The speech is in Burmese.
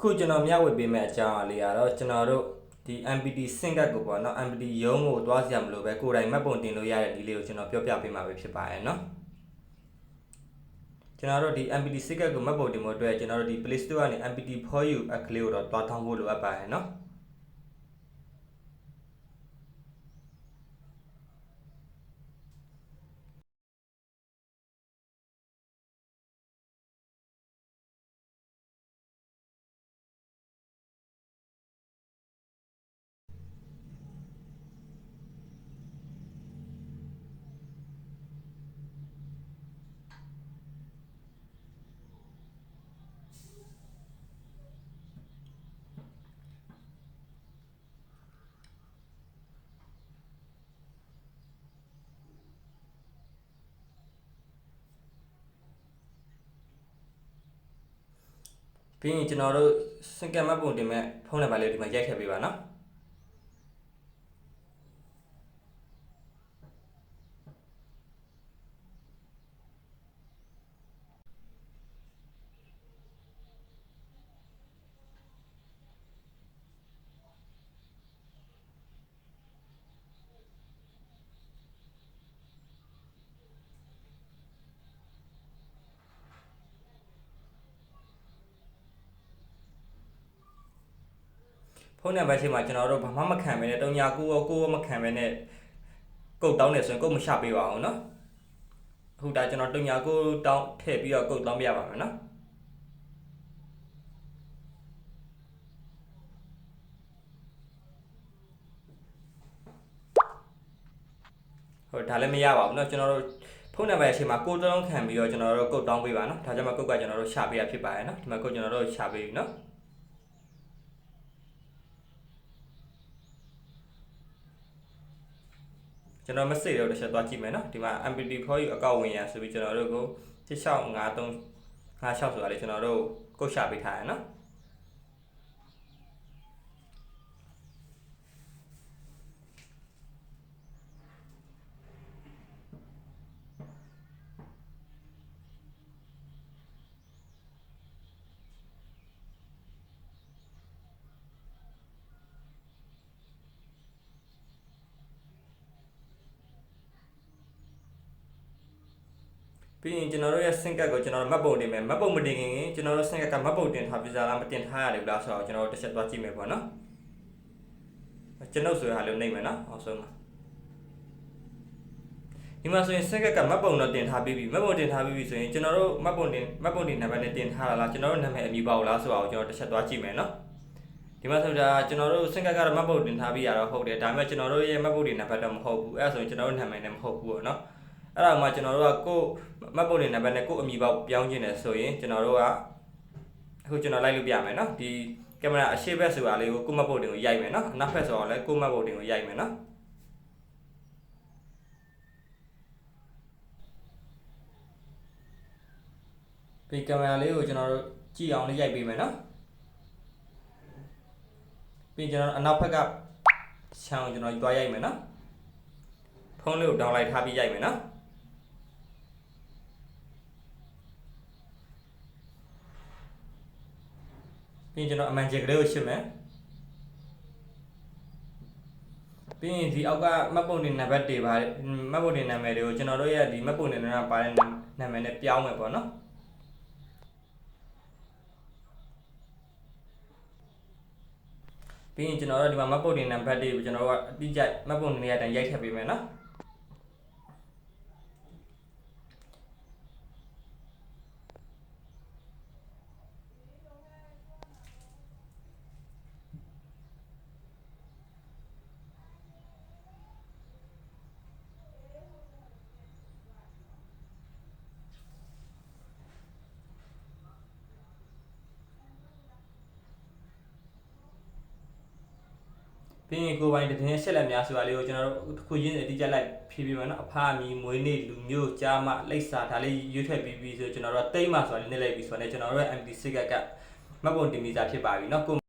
ခုကျွန်တော်မျှဝေပေးမယ့်အကြောင်းအလေးကတော့ကျွန်တော်တို့ဒီ MPT စင်ကတ်ကိုပေါ့နော် MPT ရုံးကိုသွားစရာမလိုပဲကိုယ်တိုင်မှတ်ပုံတင်လို့ရတဲ့ဒီလေးကိုကျွန်တော်ပြောပြပေးမှာပဲဖြစ်ပါရဲ့နော်ကျွန်တော်တို့ဒီ MPT စင်ကတ်ကိုမှတ်ပုံတင်ဖို့အတွက်ကျွန်တော်တို့ဒီ Play Store ကနေ MPT for you app ကလေးကိုတော့တွားထောင်းဖို့လိုအပ်ပါရဲ့နော် ပြီးရင်ကျွန်တော်တို့စင်ကတ်မှတ်ပုံတင်မဲ့ဖုန်းနံပါတ်လေးဒီမှာရိုက်ထည့်ပေးပါနော် ဖုန်းနံပါတ်ချိန်မှာကျွန်တော်တို့ဘာမှမခံပဲနဲ့တုံညာကိုရောကိုရောမခံပဲနဲ့ကုတ်တောင်းနေဆိုရင်ကုတ်မချပေးပါအောင်နော်အခုဒါကျွန်တော်တုံညာကိုတောင်းထည့်ပြီးတော့ကုတ်တောင်းပြပါမယ်နော်ဟုတ်ဒါလည်းမရပါဘူးเนาะကျွန်တော်တို့ဖုန်းနံပါတ်အချိန်မှာကိုယ်တောင်းခံပြီးတော့ကျွန်တော်တို့ကုတ်တောင်းပေးပါเนาะဒါကြောင့်မကုတ်ကကျွန်တော်တို့ရှာပေးရဖြစ်ပါတယ်เนาะဒီမှာကုတ်ကျွန်တော်တို့ရှာပေးပြီเนาะ ကျွန်တော်မစိတ်တော့တစ်ချက်သွားကြည့်မယ်နော်ဒီမှာ MPT4 အကောင့်ဝင်ရဆိုပြီးကျွန်တော်တို့ကို6653 56ဆိုတာလေကျွန်တော်တို့ကုတ်ရှာပေးထားရနော် ပြီးရင်ကျွန်တော်တို့ရဲ့ sync ကတ်ကိုကျွန်တော်တို့မှတ်ပုံတင်မယ်မှတ်ပုံမတင်ခင်ကျွန်တော်တို့ sync ကတ်ကမှတ်ပုံတင်ထားပြီးသားလားမတင်ထားရတယ်ဘူးလားဆိုတော့ကျွန်တော်တို့တစ်ချက်သွားကြည့်မယ်ပေါ့နော်ကျွန်ုပ်ဆိုရဟာလို့နှိမ့်မယ်နော်အောင်ဆုံးပါဒီမှာဆိုရင် sync ကတ်ကမှတ်ပုံတော့တင်ထားပြီးပြီမှတ်ပုံတင်ထားပြီးပြီဆိုရင်ကျွန်တော်တို့မှတ်ပုံတင်မှတ်ပုံတင်နံပါတ်နဲ့တင်ထားတာလားကျွန်တော်တို့နာမည်အမည်ပါဘူးလားဆိုတော့ကျွန်တော်တစ်ချက်သွားကြည့်မယ်နော်ဒီမှာဆိုတာကျွန်တော်တို့ sync ကတ်ကတော့မှတ်ပုံတင်ထားပြီးရတော့ဟုတ်တယ်ဒါပေမဲ့ကျွန်တော်တို့ရဲ့မှတ်ပုံတင်နံပါတ်တော့မဟုတ်ဘူးအဲ့ဒါဆိုရင်ကျွန်တော်တို့နာမည်နဲ့မဟုတ်ဘူးပေါ့နော် အဲ့ဒါမှကျွန်တော်တို့ကကိုယ့်မှတ်ပုံတင်နံပါတ်နဲ့ကိုယ့်အမည်ပေါက်ပြောင်းခြင်းတယ်ဆိုရင်ကျွန်တော်တို့ကအခုကျွန်တော်လိုက်လို့ပြမယ်နော်ဒီကင်မရာအရှိဘက်ဆိုတာလေးကိုကိုယ့်မှတ်ပုံတင်ကိုရိုက်မယ်နော်အနောက်ဘက်ဆိုတော့လည်းကိုယ့်မှတ်ပုံတင်ကိုရိုက်မယ်နော်ဒီကင်မရာလေးကိုကျွန်တော်တို့ကြည့်အောင်လေးရိုက်ပေးမယ်နော်ပြီးကျွန်တော်အနောက်ဘက်ကခြံကိုကျွန်တော်တွားရိုက်မယ်နော်ဖုန်းလေးကိုဒေါင်းလိုက်ထားပြီးရိုက်မယ်နော် ပြီးရင်ကျွန်တော်အမှန်ချက်ကလေးကိုရှင်းမယ်ပြီးရင်ဒီအောက်ကမှတ်ပုံတင်နံပါတ်တွေပါမှတ်ပုံတင်နာမည်တွေကိုကျွန်တော်တို့ရဲ့ဒီမှတ်ပုံတင်နာပါတဲ့နာမည်နဲ့ပြောင်းမယ်ပေါ့နော်ပြီးရင်ကျွန်တော်တို့ဒီမှာမှတ်ပုံတင်နံပါတ်တွေကိုကျွန်တော်တို့ကအတိအကျမှတ်ပုံတင်ရတဲ့အတိုင်းရိုက်ထည့်ပေးမယ်နော် ပြီးရင်ကိုပိုင်တည်င်းဆက်လက်များဆိုတာလေးကိုကျွန်တော်တို့တစ်ခုချင်းအတိအကျလိုက်ဖြည့်ပြမယ်နော်အဖအမီမွေးနေ့လူမျိုးကြားမလိပ်စာဒါလေးရွေးထွက်ပြီးပြီဆိုကျွန်တော်တို့တိတ်မှဆိုတာလေးနှိမ့်လိုက်ပြီဆိုတော့ねကျွန်တော်တို့ရဲ့ MD6 ကကမှတ်ပုံတင်ပြီးသားဖြစ်ပါပြီနော်